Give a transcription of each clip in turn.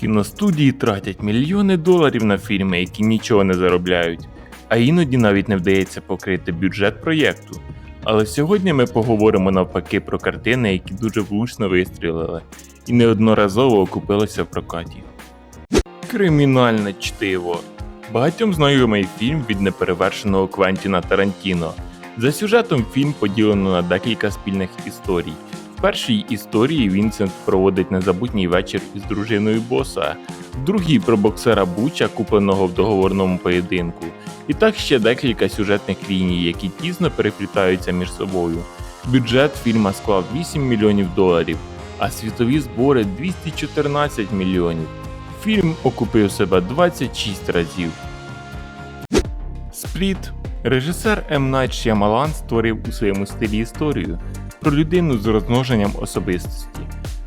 Кіностудії тратять мільйони доларів на фільми, які нічого не заробляють, а іноді навіть не вдається покрити бюджет проєкту. Але сьогодні ми поговоримо навпаки про картини, які дуже влучно вистрілили і неодноразово окупилися в прокаті. Кримінальне чтиво. Багатьом знайомий фільм від неперевершеного Квентіна Тарантіно. За сюжетом фільм поділено на декілька спільних історій. Першій історії Вінсент проводить незабутній вечір із дружиною боса, в другій про боксера Буча, купленого в договорному поєдинку. І так ще декілька сюжетних ліній, які тісно переплітаються між собою. Бюджет фільма склав 8 мільйонів доларів, а світові збори 214 мільйонів. Фільм окупив себе 26 разів. Спліт. Режисер М. Найт Шямалан створив у своєму стилі історію про людину з розмноженням особистості.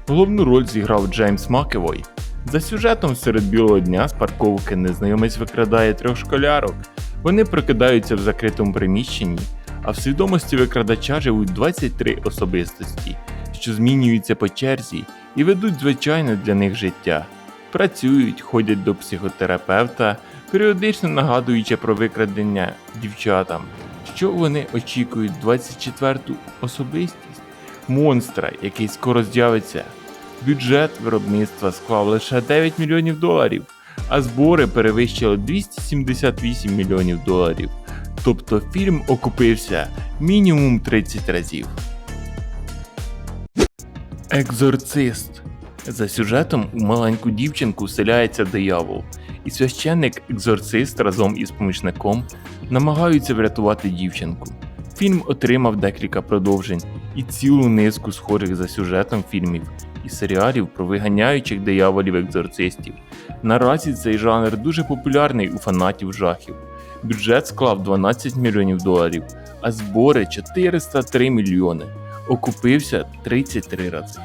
Головну роль зіграв Джеймс Макевой. За сюжетом серед білого дня з парковки незнайомець викрадає трьох школярок. Вони прокидаються в закритому приміщенні, а в свідомості викрадача живуть 23 особистості, що змінюються по черзі і ведуть звичайне для них життя. Працюють, ходять до психотерапевта, періодично нагадуючи про викрадення дівчатам, що вони очікують 24-ту особистість монстра, який скоро з'явиться. Бюджет виробництва склав лише 9 мільйонів доларів, а збори перевищили 278 мільйонів доларів. Тобто фільм окупився мінімум 30 разів. Екзорцист. За сюжетом у маленьку дівчинку вселяється диявол, і священник-екзорцист разом із помічником намагаються врятувати дівчинку. Фільм отримав декілька продовжень і цілу низку схожих за сюжетом фільмів і серіалів про виганяючих дияволів екзорцистів. Наразі цей жанр дуже популярний у фанатів жахів. Бюджет склав 12 мільйонів доларів, а збори 403 мільйони. Окупився 33 рази.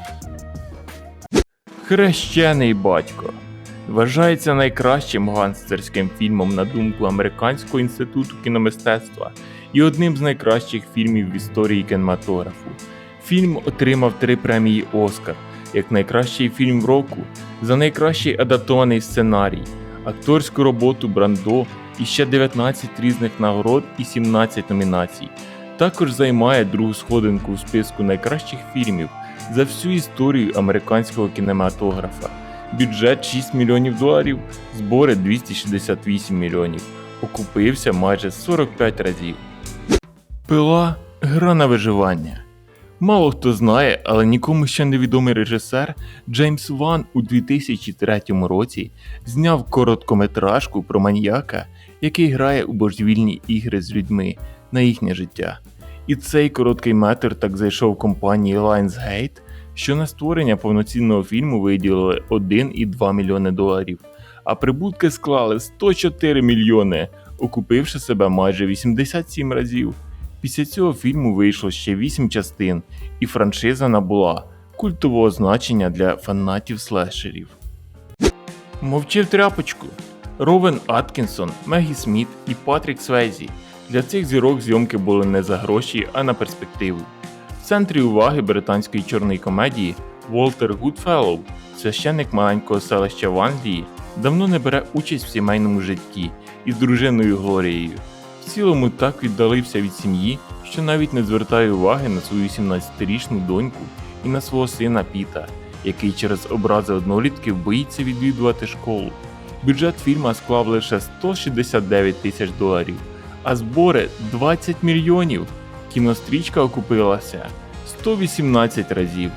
Хрещений батько вважається найкращим гангстерським фільмом на думку Американського інституту кіномистецтва і одним з найкращих фільмів в історії кінематографу. Фільм отримав три премії Оскар як найкращий фільм року за найкращий адаптований сценарій, акторську роботу Брандо і ще 19 різних нагород і 17 номінацій. Також займає другу сходинку у списку найкращих фільмів за всю історію американського кінематографа. Бюджет 6 мільйонів доларів, збори 268 мільйонів. Окупився майже 45 разів. Пила гра на виживання. Мало хто знає, але нікому ще невідомий режисер Джеймс Ван у 2003 році зняв короткометражку про маніяка, який грає у божевільні ігри з людьми на їхнє життя. І цей короткий метр так зайшов компанії Lionsgate, що на створення повноцінного фільму виділили 1,2 мільйони доларів, а прибутки склали 104 мільйони, окупивши себе майже 87 разів. Після цього фільму вийшло ще 8 частин, і франшиза набула культового значення для фанатів слешерів. Мовчив тряпочку. Ровен Аткінсон, Мегі Сміт і Патрік Свейзі. Для цих зірок зйомки були не за гроші, а на перспективу. В центрі уваги британської чорної комедії Волтер Гудфеллоу, священник маленького селища в Англії, давно не бере участь в сімейному житті із дружиною Глорією. В цілому так віддалився від сім'ї, що навіть не звертає уваги на свою 17-річну доньку і на свого сина Піта, який через образи однолітків боїться відвідувати школу. Бюджет фільма склав лише 169 тисяч доларів, а збори 20 мільйонів. Кінострічка окупилася 118 разів.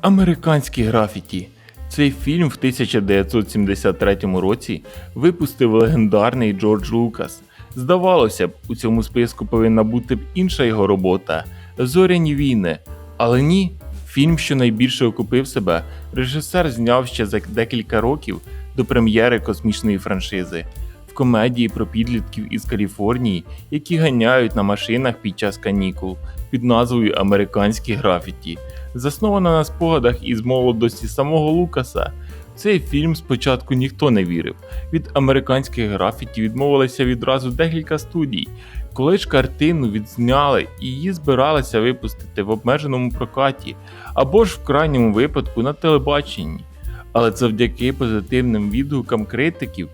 Американські графіті. Цей фільм в 1973 році випустив легендарний Джордж Лукас. Здавалося б, у цьому списку повинна бути б інша його робота Зоряні війни. Але ні, фільм, що найбільше окупив себе, режисер зняв ще за декілька років до прем'єри космічної франшизи. В комедії про підлітків із Каліфорнії, які ганяють на машинах під час канікул під назвою Американські графіті, заснована на спогадах із молодості самого Лукаса. Цей фільм спочатку ніхто не вірив. Від американських графіті відмовилися відразу декілька студій. Коли ж картину відзняли і її збиралися випустити в обмеженому прокаті, або ж в крайньому випадку на телебаченні. Але завдяки позитивним відгукам критиків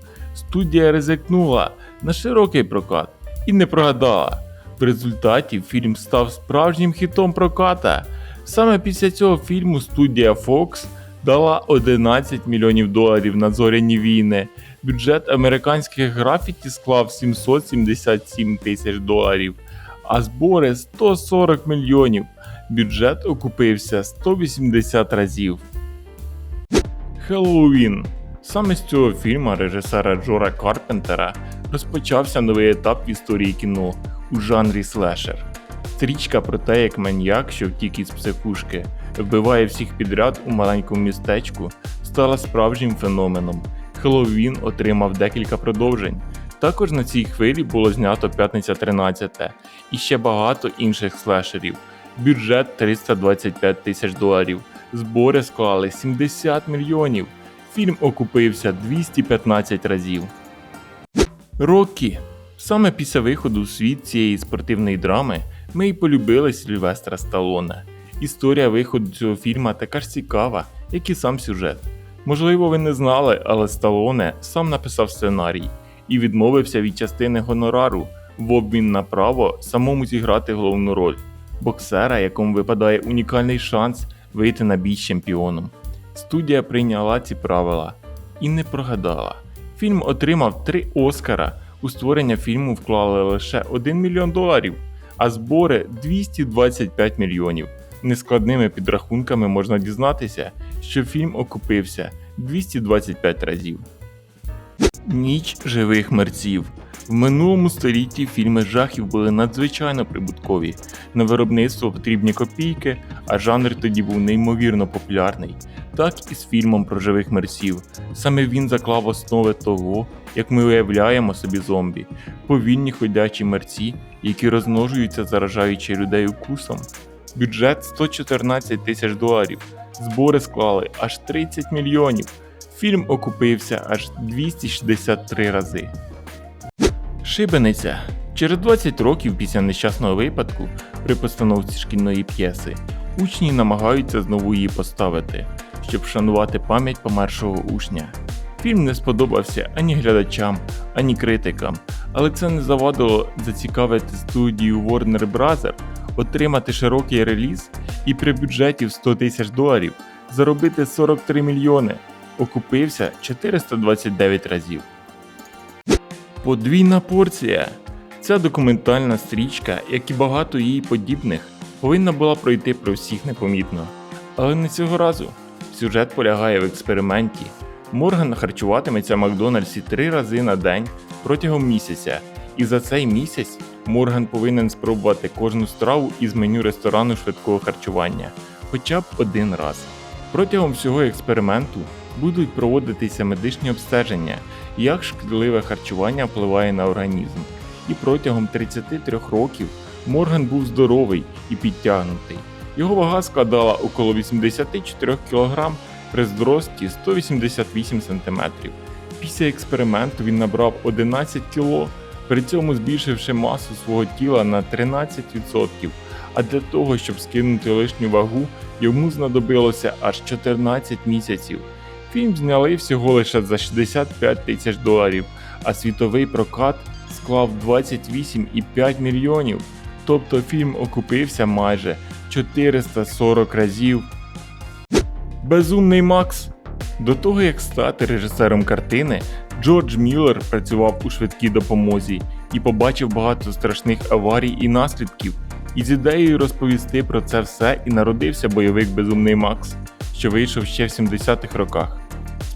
студія ризикнула на широкий прокат і не прогадала. В результаті фільм став справжнім хітом проката. Саме після цього фільму студія Fox дала 11 мільйонів доларів на зоряні війни. Бюджет американських графіті склав 777 тисяч доларів, а збори 140 мільйонів. Бюджет окупився 180 разів. Хеллоуін. Саме з цього фільму режисера Джора Карпентера розпочався новий етап в історії кіно у жанрі слешер. Стрічка про те, як маньяк, що втік із психушки, вбиває всіх підряд у маленькому містечку, стала справжнім феноменом. Хеллоуін отримав декілька продовжень. Також на цій хвилі було знято П'ятниця 13 і ще багато інших слешерів. Бюджет 325 тисяч доларів. Збори склали 70 мільйонів. Фільм окупився 215 разів. Рокі. Саме після виходу у світ цієї спортивної драми ми й полюбили Сільвестра Сталоне. Історія виходу цього фільму така ж цікава, як і сам сюжет. Можливо, ви не знали, але Сталоне сам написав сценарій і відмовився від частини гонорару в обмін на право самому зіграти головну роль боксера, якому випадає унікальний шанс вийти на бій з чемпіоном. Студія прийняла ці правила і не прогадала. Фільм отримав три Оскара. У створення фільму вклали лише 1 мільйон доларів, а збори 225 мільйонів. Нескладними підрахунками можна дізнатися, що фільм окупився 225 разів. Ніч живих мерців. В минулому столітті фільми жахів були надзвичайно прибуткові. На виробництво потрібні копійки, а жанр тоді був неймовірно популярний. Так і з фільмом про живих мерців. Саме він заклав основи того, як ми уявляємо собі зомбі, повільні ходячі мерці, які розмножуються, заражаючи людей укусом. Бюджет 114 тисяч доларів. Збори склали аж 30 мільйонів. Фільм окупився аж 263 рази. Шибениця. Через 20 років після нещасного випадку при постановці шкільної п'єси учні намагаються знову її поставити, щоб вшанувати пам'ять помершого учня. Фільм не сподобався ані глядачам, ані критикам, але це не завадило зацікавити студію Warner Bros. отримати широкий реліз і при бюджеті в 100 тисяч доларів заробити 43 мільйони, окупився 429 разів. Подвійна порція. Ця документальна стрічка, як і багато її подібних, повинна була пройти про всіх непомітно. Але не цього разу. Сюжет полягає в експерименті. Морган харчуватиметься в Макдональдсі три рази на день протягом місяця, і за цей місяць Морган повинен спробувати кожну страву із меню ресторану швидкого харчування хоча б один раз. Протягом всього експерименту будуть проводитися медичні обстеження, як шкідливе харчування впливає на організм. І протягом 33 років Морган був здоровий і підтягнутий. Його вага складала около 84 кг при зрості 188 см. Після експерименту він набрав 11 кг, при цьому збільшивши масу свого тіла на 13%. А для того, щоб скинути лишню вагу, йому знадобилося аж 14 місяців. Фільм зняли всього лише за 65 тисяч доларів, а світовий прокат склав 28,5 мільйонів. Тобто фільм окупився майже 440 разів. Безумний Макс. До того як стати режисером картини, Джордж Міллер працював у швидкій допомозі і побачив багато страшних аварій і наслідків. І з ідеєю розповісти про це все і народився бойовик Безумний Макс, що вийшов ще в 70-х роках.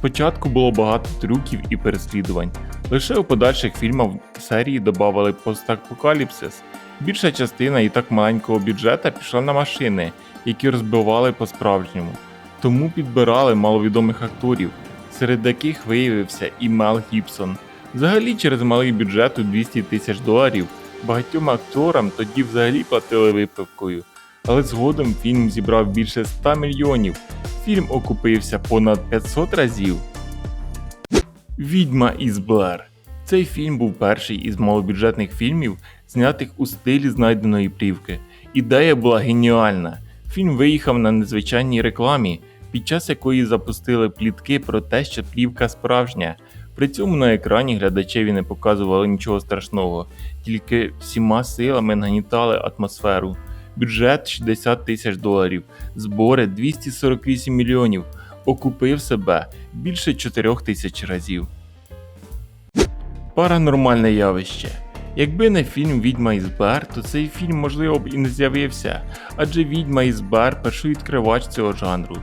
Спочатку було багато трюків і переслідувань. Лише у подальших фільмах серії додавали постапокаліпсис. Більша частина і так маленького бюджета пішла на машини, які розбивали по-справжньому. Тому підбирали маловідомих акторів, серед яких виявився і Мел Гібсон. Взагалі, через малий бюджет у 200 тисяч доларів багатьом акторам тоді взагалі платили випивкою. Але згодом фільм зібрав більше 100 мільйонів. Фільм окупився понад 500 разів. Відьма із Блер. Цей фільм був перший із малобюджетних фільмів, знятих у стилі знайденої плівки. Ідея була геніальна. Фільм виїхав на незвичайній рекламі, під час якої запустили плітки про те, що плівка справжня. При цьому на екрані глядачеві не показували нічого страшного, тільки всіма силами нагнітали атмосферу. Бюджет 60 тисяч доларів, збори 248 мільйонів, окупив себе більше 4 тисяч разів. Паранормальне явище. Якби не фільм Відьма із Блер, то цей фільм можливо б і не з'явився, адже Відьма із Блер першовідкривач цього жанру.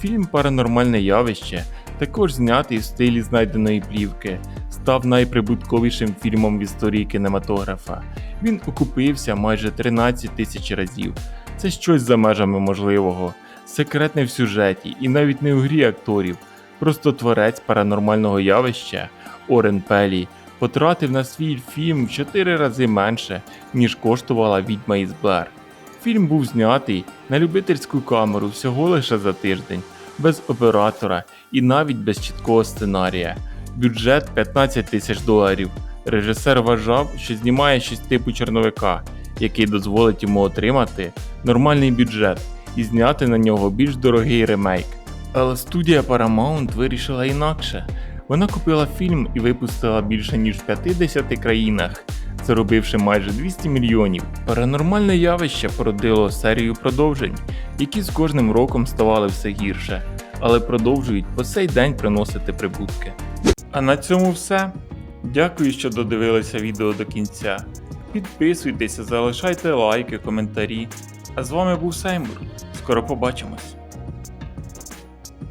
Фільм Паранормальне явище, також знятий в стилі знайденої плівки, став найприбутковішим фільмом в історії кінематографа. Він окупився майже 13 тисяч разів. Це щось за межами можливого. Секрет не в сюжеті і навіть не у грі акторів. Просто творець паранормального явища Орен Пелі потратив на свій фільм в 4 рази менше, ніж коштувала відьма із Блер. Фільм був знятий на любительську камеру всього лише за тиждень, без оператора і навіть без чіткого сценарія. Бюджет 15 тисяч доларів. Режисер вважав, що знімає щось типу чорновика, який дозволить йому отримати нормальний бюджет і зняти на нього більш дорогий ремейк. Але студія Paramount вирішила інакше. Вона купила фільм і випустила більше ніж в 50 країнах, заробивши майже 200 мільйонів. Паранормальне явище породило серію продовжень, які з кожним роком ставали все гірше, але продовжують по сей день приносити прибутки. А на цьому все. Дякую, що додивилися відео до кінця. Підписуйтеся, залишайте лайки, коментарі. А з вами був Сеймур. Скоро побачимось.